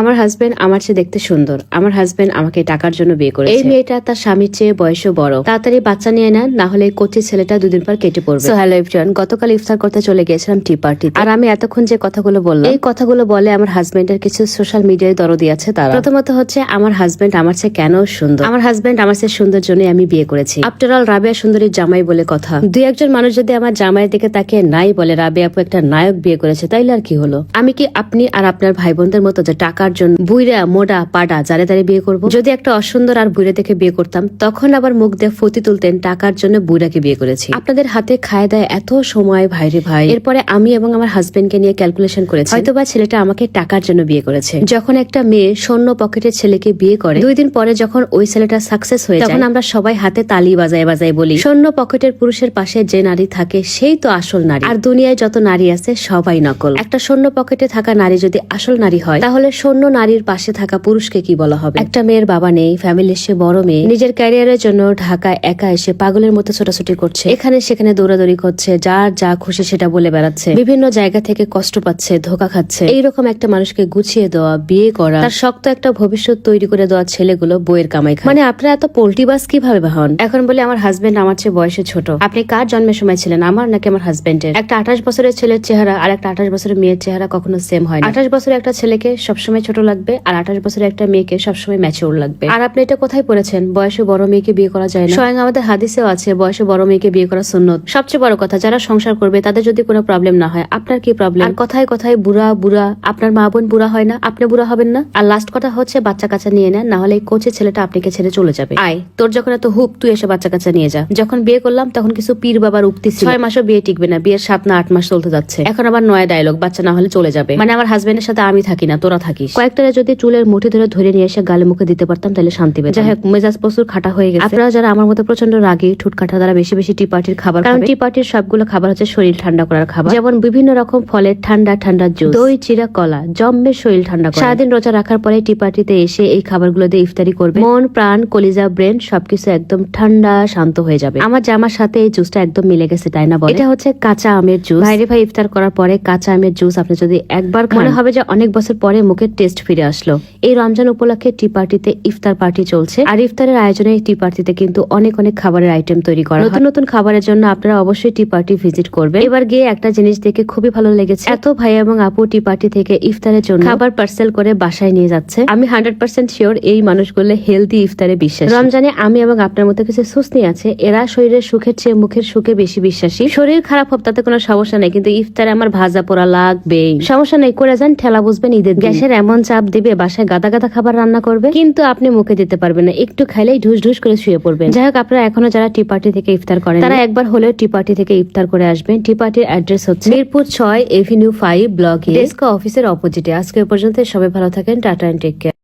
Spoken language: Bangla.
আমার হাজবেন্ড আমার চেয়ে দেখতে সুন্দর। আমার হাজবেন্ড আমাকে টাকার জন্য বিয়ে করে এই মেয়েটা তার স্বামীর চেয়ে বয়সও বড়। তাড়াতাড়ি বাচ্চা নিয়ে নেন না হলে কচি ছেলেটা দুদিন পর কেটে পড়বে। হ্যালো এভরিওয়ান গতকাল ইফতার করতে চলে গিয়েছিলাম টি পার্টি আর আমি এতক্ষণ যে কথাগুলো বললাম এই কথাগুলো বলে আমার হাজবেন্ডের কিছু সোশ্যাল মিডিয়ায় দরদি আছে তারা। প্রথমত হচ্ছে আমার হাজবেন্ড আমার চেয়ে কেন সুন্দর? আমার হাজবেন্ড আমার চেয়ে সুন্দর জন্যই আমি বিয়ে করেছি। আফটার অল রাবিয়া সুন্দরীর জামাই বলে কথা। দুই একজন মানুষ যদি আমার জামাইয়ের দিকে তাকে নাই বলে রাবিয়া আপু একটা নায়ক বিয়ে করেছে তাইলে আর কি হলো? আমি কি আপনি আর আপনার ভাই বোনদের মতো যে টাকার জন্য। বুইরা মোডা পাডা যারে তারে বিয়ে করব। যদি একটা অসুন্দর আর বুইরা দেখে বিয়ে করতাম, তখন আবার মুখ দিয়ে ফতি তুলতেন টাকার জন্য বুইরাকে বিয়ে করেছি। আপনাদের হাতে খায় দেয় এত সময় ভাইরে ভাই। এরপরে আমি এবং আমার হাজবেন্ডকে নিয়ে ক্যালকুলেশন করেছি। হয়তোবা ছেলেটা আমাকে টাকার জন্য বিয়ে করেছে। যখন একটা মেয়ে স্বর্ণ পকেটের ছেলেকে বিয়ে করে, দুই দিন পরে যখন ওই ছেলেটা সাকসেস হয়ে তখন আমরা সবাই হাতে তালি বাজায় বাজায় বলি, স্বর্ণ পকেটের পুরুষের পাশে যে নারী থাকে, সেই তো আসল নারী। আর দুনিয়ায় যত নারী আছে, সবাই নকল। একটা স্বর্ণ পকেটে থাকা নারী যদি আসল নারী হয়, তাহলে স্বর্ণ নারীর পাশে থাকা পুরুষকে কি বলা হবে? একটা মেয়ের বাবা নেই, ফ্যামিলির সে বড় মেয়ে, নিজের ক্যারিয়ারের জন্য ঢাকায় একা এসে পাগলের মতো ছোটাছুটি করছে। এখানে সেখানে দৌড়াদৌড়ি করছে, যার যা খুশি সেটা বলে বেড়াচ্ছে। বিভিন্ন জায়গা থেকে কষ্ট পাচ্ছে, ধোকা খাচ্ছে। এইরকম একটা মানুষকে গুছিয়ে দেওয়া, বিয়ে করা, তার শক্ত একটা ভবিষ্যৎ তৈরি করে দেওয়া ছেলেগুলো বইয়ের কামাই মানে আপনারা এত পোল্টি বাস কীভাবে হন এখন বলে আমার হাজবেন্ড আমার চেয়ে বয়সে ছোট। আপনি কার জন্মের সময় ছিলেন, আমার নাকি আমার হাজবেন্ডের একটা আঠাশ বছরের ছেলের চেহারা আর একটা আঠাশ বছরের মেয়ের চেহারা কখনো সেম হয় আঠাশ বছরের একটা ছেলেকে সবসময় ছোট লাগবে আর আঠাশ বছরের একটা মেয়েকে সবসময় ম্যাচিওর লাগবে। আর আপনি এটা কোথায় পড়েছেন? বয়সে বড় মেয়েকে বিয়ে করা যায় না। স্বয়ং আমাদের হাদিসেও আছে, বয়সে বড় মেয়েকে বিয়ে করা সুন্নত। সবচেয়ে বড় কথা, যারা সংসার করবে, তাদের যদি কোনো প্রবলেম না হয়, আপনার কি প্রবলেম আর কথায় কথায় বুড়া বুড়া, আপনার মা বোন বুড়া হয় না? আপনি বুড়া হবেন না? আর লাস্ট কথা হচ্ছে, বাচ্চা কাচ্চা নিয়ে না হলে কোচের ছেলেটা আপনাকে ছেড়ে চলে যাবে। আয়, তোর যখন এত হুক, তুই এসে বাচ্চা কাচ্চা নিয়ে যা। যখন বিয়ে করলাম, তখন কিছু পীর বাবার উক্তি ছয় মাসও বিয়ে টিকবে না, বিয়ের সাত না আট মাস চলতে যাচ্ছে। এখন আবার নয় ডায়লগ বাচ্চা না হলে চলে যাবে। মানে আমার হাজবেন্ডের সাথে আমি থাকি না, তোরা থাকিস। কয়েকটা যদি চুলের মুঠি ধরে ধরে নিয়ে এসে গালে মুখে দিতে পারতাম তাহলে শান্তি পেতাম। যাই হোক মেজাজ প্রচুর খাটা হয়ে গেছে। আপনারা যারা আমার মতো প্রচণ্ড রাগী ঠুট কাটা তারা বেশি বেশি টি পার্টির খাবার কারণ টি পার্টির সবগুলো খাবার হচ্ছে শরীর ঠান্ডা করার খাবার। যেমন বিভিন্ন রকম ফলের ঠান্ডা ঠান্ডা জুস দই চিরা কলা জম্মে শরীর ঠান্ডা করে। সারাদিন রোজা রাখার পরে টি পার্টিতে এসে এই খাবারগুলো দিয়ে ইফতারি করবে। মন প্রাণ কলিজা ব্রেন সবকিছু একদম ঠান্ডা শান্ত হয়ে যাবে। আমার জামার সাথে এই জুসটা একদম মিলে গেছে তাই না বলে? এটা হচ্ছে কাঁচা আমের জুস ভাইরে ভাই ইফতার করার পরে কাঁচা আমের জুস আপনি যদি একবার খান, মনে হবে যে অনেক বছর পরে মুখের টেস্ট ফিরে আসলো। এই রমজান উপলক্ষে টি পার্টিতে ইফতার পার্টি চলছে। আর ইফতারের আয়োজনে এই টি পার্টিতে কিন্তু অনেক অনেক খাবারের আইটেম তৈরি করা নতুন নতুন খাবারের জন্য আপনারা অবশ্যই টি পার্টি ভিজিট করবেন। এবার গিয়ে একটা জিনিস দেখে খুবই ভালো লেগেছে। এত ভাই এবং আপু টি পার্টি থেকে ইফতারের জন্য খাবার পার্সেল করে বাসায় নিয়ে যাচ্ছে। আমি হান্ড্রেড পার্সেন্ট শিওর এই মানুষগুলো হেলদি ইফতারে বিশ্বাস। রমজানে আমি এবং আপনার মতো কিছু সুস্নি আছে। এরা শরীরের সুখের চেয়ে মুখের সুখে বেশি বিশ্বাসী। শরীর খারাপ হোক তাতে কোনো সমস্যা নেই কিন্তু ইফতারে আমার ভাজা পোড়া লাগবে সমস্যা নেই করে যান ঠেলা বুঝবেন ঈদের গ্যাসের এমন চাপ দিবে, বাসায় গাদা গাদা খাবার রান্না করবে। কিন্তু আপনি মুখে দিতে পারবেন না, একটু খাইলেই ঢুস ঢুস করে শুয়ে পড়বেন। যাই হোক, আপনারা এখনও যারা টি পার্টি থেকে ইফতার করেন তারা একবার হলেও টি পার্টি থেকে ইফতার করে আসবেন। টি পার্টির অ্যাড্রেস হচ্ছে মিরপুর ছয়, এভিনিউ ফাইভ, ব্লক ডেস্ক অফিসের অপোজিটে। আজকে পর্যন্ত সবাই ভালো থাকেন, টাটা এন্ড টেক কেয়ার।